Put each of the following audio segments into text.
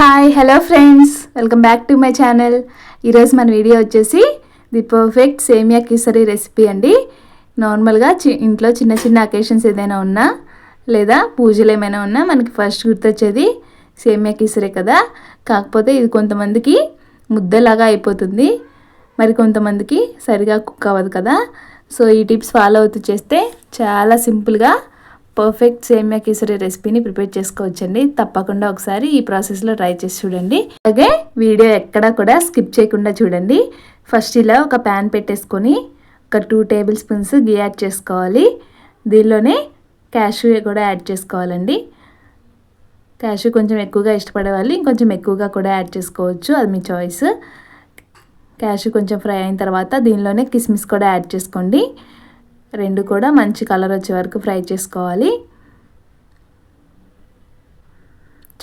Hi hello friends welcome back to my channel ఈరోజు మన video వచ్చేసి ది పర్ఫెక్ట్ సేమియా కిసరీ రెసిపీ అండి. నార్మల్గా చి ఇంట్లో చిన్న చిన్న అకేషన్స్ ఏదైనా ఉన్నా లేదా పూజలు ఏమైనా ఉన్నా మనకి ఫస్ట్ గుర్తొచ్చేది సేమియా కిసరే కదా. కాకపోతే ఇది కొంతమందికి ముద్దలాగా అయిపోతుంది. మరి కొంతమందికి సరిగా కుక్ అవ్వదు కదా. సో ఈ టిప్స్ ఫాలో అవుతూ చేస్తే చాలా సింపుల్గా పర్ఫెక్ట్ సేమియా కేసరి రెసిపీని ప్రిపేర్ చేసుకోవచ్చండి. తప్పకుండా ఒకసారి ఈ ప్రాసెస్లో ట్రై చేసి చూడండి. అలాగే వీడియో ఎక్కడా కూడా స్కిప్ చేయకుండా చూడండి. ఫస్ట్ ఇలా ఒక ప్యాన్ పెట్టేసుకొని ఒక two tablespoons ghee add చేసుకోవాలి. దీనిలోనే క్యాషూ కూడా యాడ్ చేసుకోవాలండి. క్యాషూ కొంచెం ఎక్కువగా ఇష్టపడే వాళ్ళు ఇంకొంచెం ఎక్కువగా కూడా యాడ్ చేసుకోవచ్చు. అది మీ చాయిస్. క్యాషూ కొంచెం ఫ్రై అయిన తర్వాత దీనిలోనే కిస్మిస్ కూడా యాడ్ చేసుకోండి. రెండు కూడా మంచి కలర్ వచ్చే వరకు ఫ్రై చేసుకోవాలి.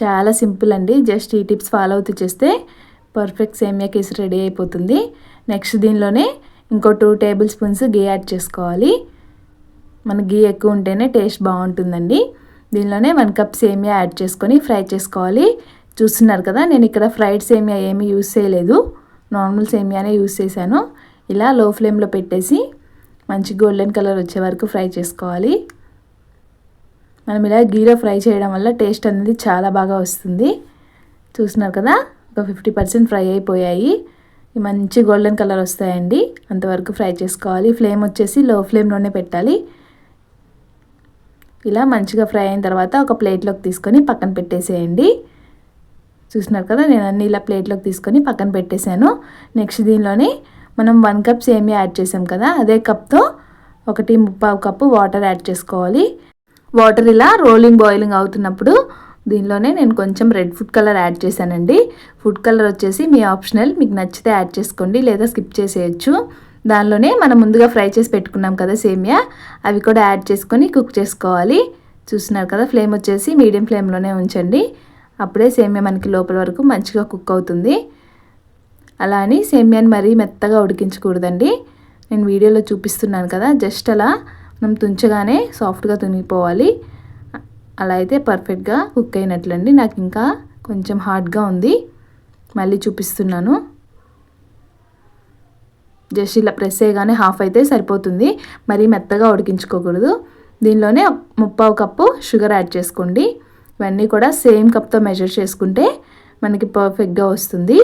చాలా సింపుల్ అండి. జస్ట్ ఈ టిప్స్ ఫాలో అవుతూ చేస్తే పర్ఫెక్ట్ సేమియా కేసు రెడీ అయిపోతుంది. నెక్స్ట్ దీనిలోనే ఇంకో two tablespoons ghee add చేసుకోవాలి. మన గీ ఎక్కువ ఉంటేనే టేస్ట్ బాగుంటుందండి. దీనిలోనే వన్ కప్ సేమియా యాడ్ చేసుకొని ఫ్రై చేసుకోవాలి. చూస్తున్నారు కదా నేను ఇక్కడ ఫ్రైడ్ సేమియా ఏమీ యూస్ చేయలేదు. నార్మల్ సేమియానే యూస్ చేశాను. ఇలా లో ఫ్లేమ్లో పెట్టేసి మంచి గోల్డెన్ కలర్ వచ్చే వరకు ఫ్రై చేసుకోవాలి. మనం ఇలా గీలో ఫ్రై చేయడం వల్ల టేస్ట్ అనేది చాలా బాగా వస్తుంది. చూస్తున్నారు కదా? ఒక ఫిఫ్టీ పర్సెంట్ ఫ్రై అయిపోయాయి. మంచి గోల్డెన్ కలర్ వస్తాయండి. అంతవరకు ఫ్రై చేసుకోవాలి. ఫ్లేమ్ వచ్చేసి లో ఫ్లేమ్లోనే పెట్టాలి. ఇలా మంచిగా ఫ్రై అయిన తర్వాత ఒక ప్లేట్లోకి తీసుకొని పక్కన పెట్టేసేయండి. చూసినారు కదా? నేను అన్ని ఇలా ప్లేట్లోకి తీసుకొని పక్కన పెట్టేశాను. నెక్స్ట్ దీనిలోనే మనం వన్ కప్ సేమియా యాడ్ చేసాం కదా అదే కప్తో ఒకటి ముప్పావు కప్పు వాటర్ యాడ్ చేసుకోవాలి. వాటర్ ఇలా రోలింగ్ బాయిలింగ్ అవుతున్నప్పుడు దీనిలోనే నేను కొంచెం రెడ్ ఫుడ్ కలర్ యాడ్ చేశానండి. ఫుడ్ కలర్ వచ్చేసి మీ ఆప్షనల్ మీకు నచ్చితే యాడ్ చేసుకోండి లేదా స్కిప్ చేసేయచ్చు. దానిలోనే మనం ముందుగా ఫ్రై చేసి పెట్టుకున్నాం కదా సేమియా అవి కూడా యాడ్ చేసుకొని కుక్ చేసుకోవాలి. చూస్తున్నారు కదా ఫ్లేమ్ వచ్చేసి మీడియం ఫ్లేమ్లోనే ఉంచండి. అప్పుడే సేమియా మనకి లోపల వరకు మంచిగా కుక్ అవుతుంది. అలా అని సేమియాని మరీ మెత్తగా ఉడికించకూడదండి. నేను వీడియోలో చూపిస్తున్నాను కదా జస్ట్ అలా మనం తుంచగానే సాఫ్ట్గా తునిగిపోవాలి. అలా అయితే పర్ఫెక్ట్గా కుక్ అయినట్లండి. నాకు ఇంకా కొంచెం హార్డ్గా ఉంది. మళ్ళీ చూపిస్తున్నాను. జస్ట్ ఇలా ప్రెస్ చేయగానే హాఫ్ అయితే సరిపోతుంది. మరీ మెత్తగా ఉడికించుకోకూడదు. దీనిలోనే ముప్పావు కప్పు షుగర్ యాడ్ చేసుకోండి. ఇవన్నీ కూడా సేమ్ కప్తో మెజర్ చేసుకుంటే మనకి పర్ఫెక్ట్గా వస్తుంది.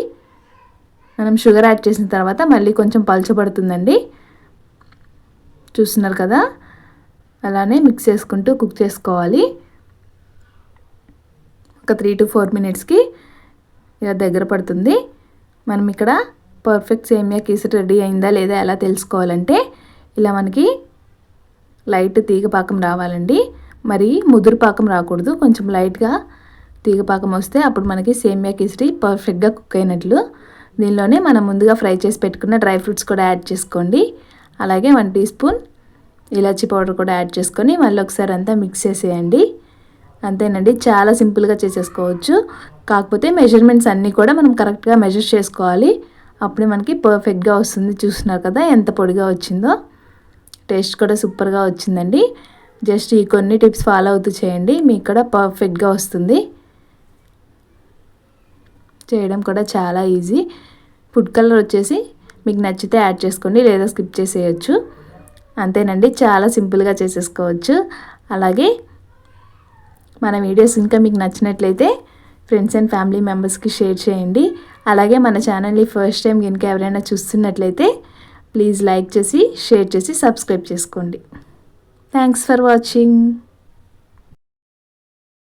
మనం షుగర్ యాడ్ చేసిన తర్వాత మళ్ళీ కొంచెం పలచబడుతుందండి చూస్తున్నారు కదా? అలానే మిక్స్ చేసుకుంటూ కుక్ చేసుకోవాలి. ఒక త్రీ టు ఫోర్ మినిట్స్కి ఇలా దగ్గర పడుతుంది. మనం ఇక్కడ పర్ఫెక్ట్ సేమియా కీసు రెడీ అయిందా లేదా ఎలా తెలుసుకోవాలంటే ఇలా మనకి లైట్ తీగ పాకం రావాలండి. మరి ముదురు పాకం రాకూడదు. కొంచెం లైట్గా తీగ పాకం వస్తే అప్పుడు మనకి సేమియా కిసరి పర్ఫెక్ట్గా కుక్ అయినట్లు దీనిలోనే మనం ముందుగా ఫ్రై చేసి పెట్టుకున్న డ్రై ఫ్రూట్స్ కూడా యాడ్ చేసుకోండి. అలాగే one teaspoon elaichi powder కూడా యాడ్ చేసుకొని మళ్ళీ ఒకసారి అంతా మిక్స్ చేసేయండి. అంతేనండి చాలా సింపుల్గా చేసేసుకోవచ్చు. కాకపోతే మెజర్మెంట్స్ అన్నీ కూడా మనం కరెక్ట్గా మెజర్ చేసుకోవాలి. అప్పుడే మనకి పర్ఫెక్ట్గా వస్తుంది. చూస్తున్నారు కదా ఎంత పొడిగా వచ్చిందో. టేస్ట్ కూడా సూపర్గా వచ్చిందండి. జస్ట్ ఈ కొన్ని టిప్స్ ఫాలో అవుతూ చేయండి. మీకు కూడా పర్ఫెక్ట్గా వస్తుంది. చేయడం కూడా చాలా ఈజీ. ఫుడ్ కలర్ వచ్చేసి మీకు నచ్చితే యాడ్ చేసుకోండి లేదా స్కిప్ చేసేయచ్చు. అంతేనండి చాలా సింపుల్గా చేసేసుకోవచ్చు. అలాగే మన వీడియోస్ ఇంకా మీకు నచ్చినట్లయితే ఫ్రెండ్స్ అండ్ ఫ్యామిలీ మెంబర్స్కి షేర్ చేయండి. అలాగే మన ఛానల్ని ఫస్ట్ టైం కనుక ఎవరైనా చూస్తున్నట్లయితే ప్లీజ్ లైక్ చేసి షేర్ చేసి సబ్స్క్రైబ్ చేసుకోండి. Thanks for watching.